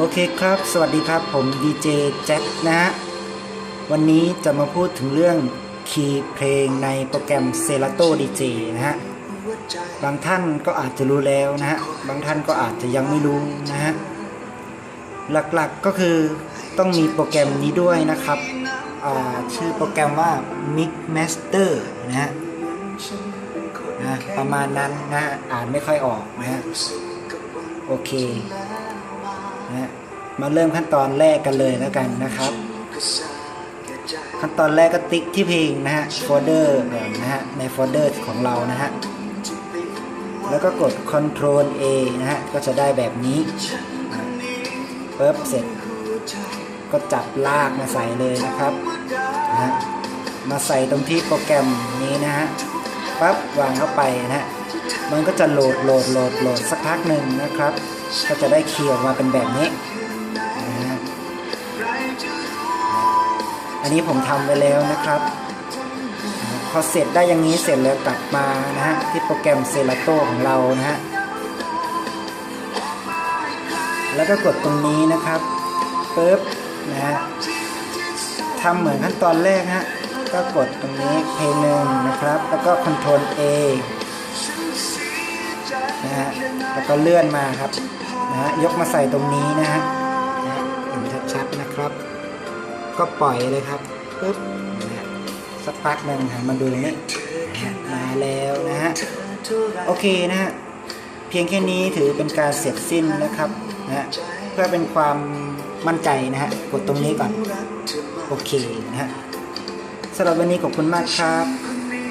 โอเคครับ สวัสดีครับ ผมดีเจแจ็คนะฮะ วันนี้จะมาพูดถึงเรื่องคีย์เพลงในโปรแกรม Serato DJ นะฮะ บางท่านก็อาจจะรู้แล้วนะฮะ บางท่านก็อาจจะยังไม่รู้นะฮะ หลักๆก็คือต้องมีโปรแกรมนี้ด้วยนะครับ ชื่อโปรแกรมว่า Mix Master นะฮะนะประมาณนั้นนะฮะอ่านไม่ค่อยออกนะฮะ โอเค นะมาเริ่มขั้นตอนแรกกันเลยแล้วกันนะครับ ขั้นตอนแรกก็ติ๊กที่เพลงนะฮะโฟลเดอร์ก่อนนะฮะในโฟลเดอร์ของเรานะฮะแล้วก็กด Ctrl A นะฮะก็จะได้แบบนี้ปึ๊บเสร็จ ก็จับลากมาใส่เลยนะครับนะฮะมาใส่ตรงที่โปรแกรมนี้นะฮะปั๊บวางเข้าไปนะฮะ มันก็จะโหลดโหลดโหลดโหลดสักพักหนึ่งนะครับ ก็จะได้คีย์ออกมาเป็นแบบนี้นะฮะอันนี้ผมทำไว้แล้วนะครับพอเสร็จได้อย่างนี้เสร็จแล้วกลับมานะฮะที่โปรแกรมเซลาโตของเรานะฮะแล้วก็กดตรงนี้นะครับปึ๊บนะฮะทำเหมือนขั้นตอนแรกฮะก็กดตรงนี้เพลงหนึ่งนะครับ แล้วก็ Ctrl A นะฮะแล้วก็เลื่อนมาครับนะฮะยกมาใส่ตรงนี้นะฮะเห็นชัดๆนะครับ ก็ปล่อยเลยครับปึ๊บนะสักพักหนึ่งหันมาดูนี้มาแล้วนะฮะโอเคนะฮะเพียงแค่นี้ถือเป็นการเสร็จสิ้นนะครับนะฮะเพื่อเป็นความมั่นใจนะฮะกดตรงนี้ก่อน โอเคนะฮะสำหรับวันนี้ขอบคุณมากครับ